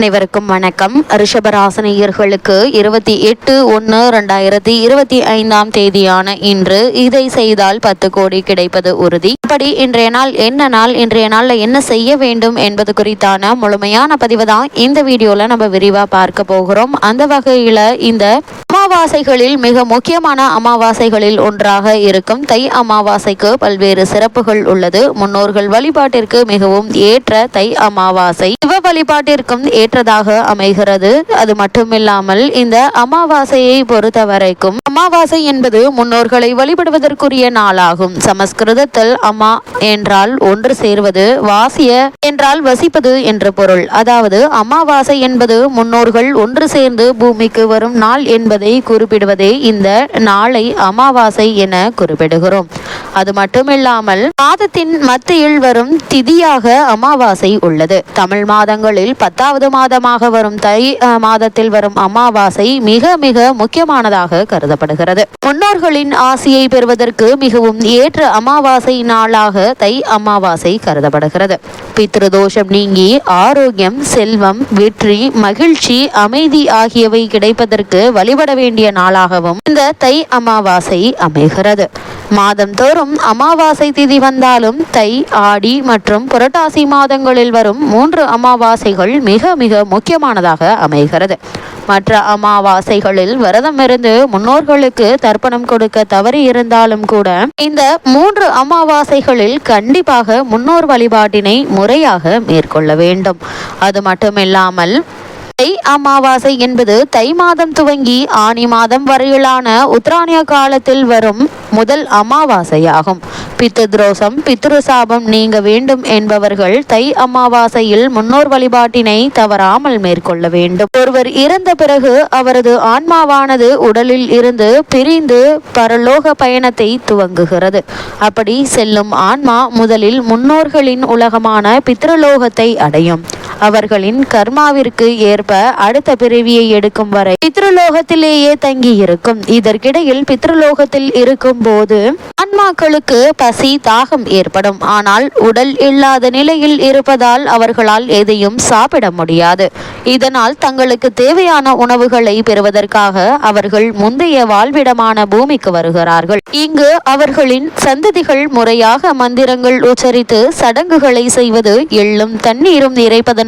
அனைவருக்கும் வணக்கம். ரிஷபராசனியர்களுக்கு இருபத்தி எட்டு ஒன்று ரெண்டாயிரத்தி இருபத்தி ஐந்தாம் தேதியான இன்று இதை செய்தால் பத்து கோடி கிடைப்பது உறுதி. இப்படி இன்றைய நாள் என்ன நாள்? இன்றைய நாளில் என்ன செய்ய வேண்டும் என்பது குறித்தான முழுமையான பதிவு தான் இந்த வீடியோவில் நம்ம விரிவாக பார்க்க போகிறோம். அந்த வகையில் இந்த அமாவாசைகளில் மிக முக்கியமான அமாவாசைகளில் ஒன்றாக இருக்கும் தை அமாவாசைக்கு பல்வேறு சிறப்புகள் உள்ளது. முன்னோர்கள் வழிபாட்டிற்கு மிகவும் ஏற்ற தை அமாவாசை. சிவ வழிபாட்டிற்கும் ஏற்றதாக அமைகிறது. அது மட்டுமில்லாமல் இந்த அமாவாசையை பொறுத்த வரைக்கும் அமாவாசை என்பது முன்னோர்களை வழிபடுவதற்குரிய நாளாகும். சமஸ்கிருதத்தில் அம்மா என்றால் ஒன்று சேர்வது வாசிய என்றால் வசிப்பது என்று பொருள். அதாவது அமாவாசை என்பது முன்னோர்கள் ஒன்று சேர்ந்து பூமிக்கு வரும் நாள் என்பதை குறிப்பிடுவதே இந்த நாளை அமாவாசை என குறிப்பிடுகிறோம். அது மட்டுமில்லாமல் மாதத்தின் மத்தியில் வரும் திதியாக அமாவாசை உள்ளது. தமிழ் மாதங்களில் பத்தாவது மாதமாக வரும் தை மாதத்தில் வரும் அமாவாசை மிக மிக முக்கியமானதாக கருதப்படுகிறது. முன்னோர்களின் ஆசியை பெறுவதற்கு மிகவும் ஏற்ற அமாவாசை நாளாக தை அமாவாசை கருதப்படுகிறது. பித்ருதோஷம் நீங்கி ஆரோக்கியம் செல்வம் வெற்றி மகிழ்ச்சி அமைதி ஆகியவை கிடைப்பதற்கு வழிபட வேண்டிய நாளாகவும் இந்த தை அமாவாசை அமைகிறது. மாதந்தோறும் அமாவாசை திதி வந்தாலும் தை ஆடி மற்றும் புரட்டாசி மாதங்களில் வரும் மூன்று அமாவாசைகள் மிக மிக முக்கியமானதாக அமைகிறது. மற்ற அமாவாசைகளில் விரதம் இருந்து முன்னோர்களுக்கு தர்ப்பணம் கொடுக்க தவறி இருந்தாலும் கூட இந்த மூன்று அமாவாசைகளில் கண்டிப்பாக முன்னோர் வழிபாட்டினை முறையாக மேற்கொள்ள வேண்டும். அது மட்டுமில்லாமல் தை அமாவாசை என்பது தை மாதம் துவங்கி ஆனி மாதம் வரையிலான உத்தராயண காலத்தில் வரும் முதல் அமாவாசையாகும். பித்ருதோஷம் பித்ருசாபம் நீங்க வேண்டும் என்பவர்கள் தை அமாவாசையில் முன்னோர் வழிபாட்டினை தவறாமல் மேற்கொள்ள வேண்டும். ஒருவர் இறந்த பிறகு அவரது ஆன்மாவானது உடலில் இருந்து பிரிந்து பரலோக பயணத்தை துவங்குகிறது. அப்படி செல்லும் ஆன்மா முதலில் முன்னோர்களின் உலகமான பித்ருலோகத்தை அடையும். அவர்களின் கர்மாவிற்கு ஏற்ப அடுத்த பிறவியை எடுக்கும் வரை பித்ருலோகத்திலேயே தங்கி இருக்கும் இதற்கிடையில் பித்ருலோகத்தில் இருக்கும் போது ஆன்மாக்களுக்கு பசி தாகம் ஏற்படும். ஆனால் உடல் இல்லாத நிலையில் இருப்பதால் அவர்களால் எதையும் சாப்பிட முடியாது. இதனால் தங்களுக்கு தேவையான உணவுகளை பெறுவதற்காக அவர்கள் முந்தைய வாழ்விடமான பூமிக்கு வருகிறார்கள். இங்கு அவர்களின் சந்ததிகள் முறையாக மந்திரங்கள் உச்சரித்து சடங்குகளை செய்வது எள்ளும் தண்ணீரும்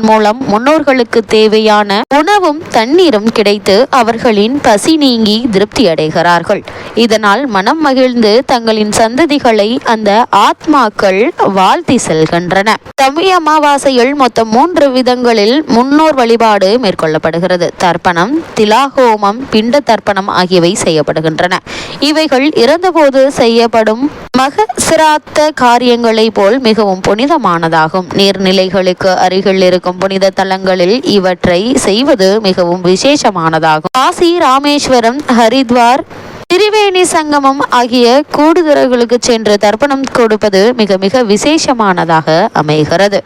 இறைப்பதன் மூலம் முன்னோர்களுக்கு தேவையான உணவும் தண்ணீரும் கிடைத்து அவர்களின் பசி நீங்கி திருப்தி அடைகிறார்கள் இதனால் மனம் மகிழ்ந்து தங்களின் சந்ததிகளை அந்த ஆத்மாக்கள் வாழ்த்தி செல்கின்றன. தமிழ் அமாவாசையில் மொத்தம் மூன்று விதங்களில் முன்னோர் வழிபாடு மேற்கொள்ளப்படுகிறது. தர்ப்பணம் திலாகோமம் பிண்ட தர்ப்பணம் ஆகியவை செய்யப்படுகின்றன. இவைகள் இறந்தபோது செய்யப்படும் மக சிராத்த காரியங்களை போல் மிகவும் புனிதமானதாகும். நீர்நிலைகளுக்கு அருகில் இருக்கும் புனித தலங்களில் இவற்றை செய்வது மிகவும் விசேஷமானதாகும். காசி ராமேஸ்வரம் ஹரித்வார் திரிவேணி சங்கமம் ஆகிய கூடுதல்களுக்கு சென்று தர்ப்பணம் கொடுப்பது மிக மிக விசேஷமானதாக அமைகிறது.